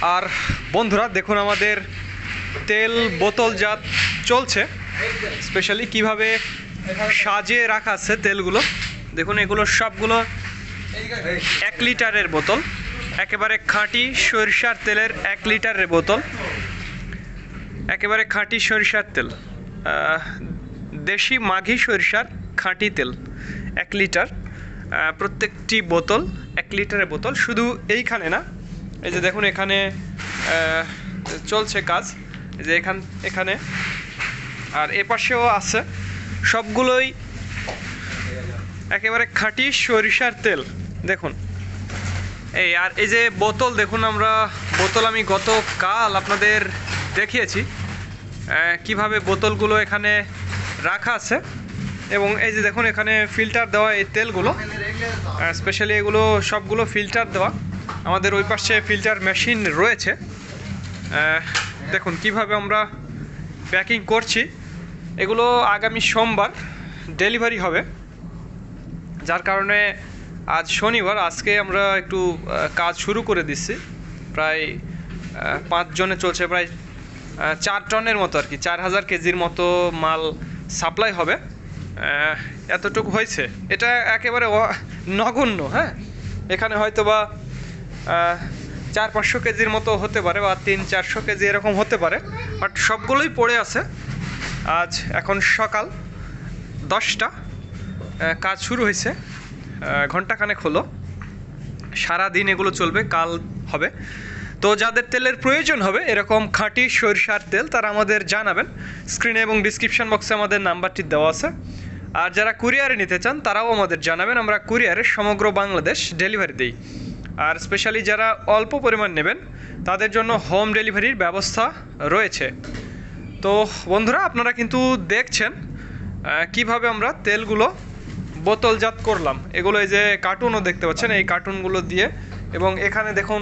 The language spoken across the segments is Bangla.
আর বন্ধুরা, দেখুন আমাদের তেল বোতলজাত চলছে স্পেশালি কীভাবে সাজিয়ে রাখা আছে তেলগুলো। দেখুন, এগুলো সবগুলো এক লিটারের বোতল, একেবারে খাঁটি সরিষার তেলের এক লিটারের বোতল, একেবারে খাঁটি সরিষার তেল দেশি মাঘি সরিষার খাঁটি তেল, এক লিটার প্রত্যেকটি বোতল এক লিটারের বোতল, শুধু এইখানে না এই যে দেখুন এখানে চলছে কাজ। এই যে এখান, এখানে। আর এ পাশেও আছে। সবগুলোই একেবারে খাঁটি সরিষার তেল। দেখুন। এই, আর এই যে বোতল, দেখুন আমরা, বোতল আমি গতকাল আপনাদের দেখিয়েছি। কীভাবে বোতলগুলো এখানে রাখা আছে। এবং এই যে দেখুন এখানে ফিল্টার দেওয়া এই তেলগুলো। স্পেশালি এগুলো, সবগুলো ফিল্টার দেওয়া। আমাদের ওই পাশে ফিল্টার মেশিন রয়েছে। দেখুন, কীভাবে আমরা প্যাকিং করছি। এগুলো আগামী সোমবার ডেলিভারি হবে। যার কারণে আজ শনিবার, আজকে আমরা একটু কাজ শুরু করে দিচ্ছি। প্রায় পাঁচজনে চলছে, প্রায় চার টনের মতো আর কি, চার হাজার কেজির মতো মাল সাপ্লাই হবে। এতটুকু হয়েছে। এটা একেবারে নগণ্য হ্যাঁ? এখানে হয়তো বা চার পাঁচশো কেজির মতো হতে পারে বা তিন চারশো কেজি এরকম হতে পারে। বাট সবগুলোই পড়ে আছে। আজ এখন সকাল দশটা। কাজ শুরু হয়েছে। ঘন্টাখানেক হলো। সারা দিন এগুলো চলবে, কাল হবে। তো যাদের তেলের প্রয়োজন হবে, এরকম খাঁটি সরিষার তেল তারা আমাদের জানাবেন। স্ক্রিনে এবং ডিসক্রিপশন বক্সে আমাদের নাম্বারটি দেওয়া আছে। আর যারা কুরিয়ারে নিতে চান, তারাও আমাদের জানাবেন। আমরা কুরিয়ারে সমগ্র বাংলাদেশ ডেলিভারি দিই। আর স্পেশালি যারা অল্প পরিমাণ নেবেন, তাদের জন্য হোম ডেলিভারির ব্যবস্থা রয়েছে। তো বন্ধুরা, আপনারা কিন্তু দেখছেন কীভাবে আমরা তেলগুলো বোতলজাত করলাম। এগুলো এই যে কার্টুনও দেখতে পাচ্ছেন, এই কার্টুনগুলো দিয়ে। এবং এখানে দেখুন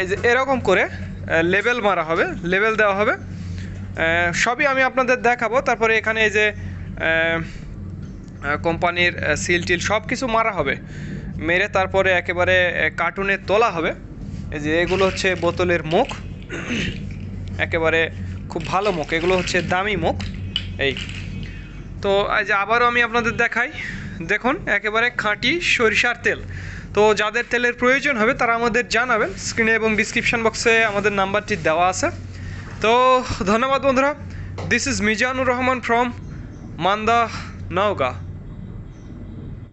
এই যে এরকম করে লেবেল মারা হবে লেবেল দেওয়া হবে। সবই আমি আপনাদের দেখাবো। তারপরে এখানে এই যে কোম্পানির সিল টিল সব কিছু মারা হবে। মেরে তারপরে একেবারে কার্টুনে তোলা হবে। এই যে এগুলো হচ্ছে বোতলের মুখ। একেবারে খুব ভালো মুখ। এগুলো হচ্ছে দামি মুখ। এই। তো এই যে আবারও আমি আপনাদের দেখাই। দেখুন, একেবারে খাঁটি সরিষার তেল। তো যাদের তেলের প্রয়োজন হবে, তারা আমাদের জানাবেন। স্ক্রিনে এবং ডিসক্রিপশন বক্সে আমাদের নাম্বারটি দেওয়া আছে। তো ধন্যবাদ বন্ধুরা। This is Mizanur Rahman from Manda, Naogaon.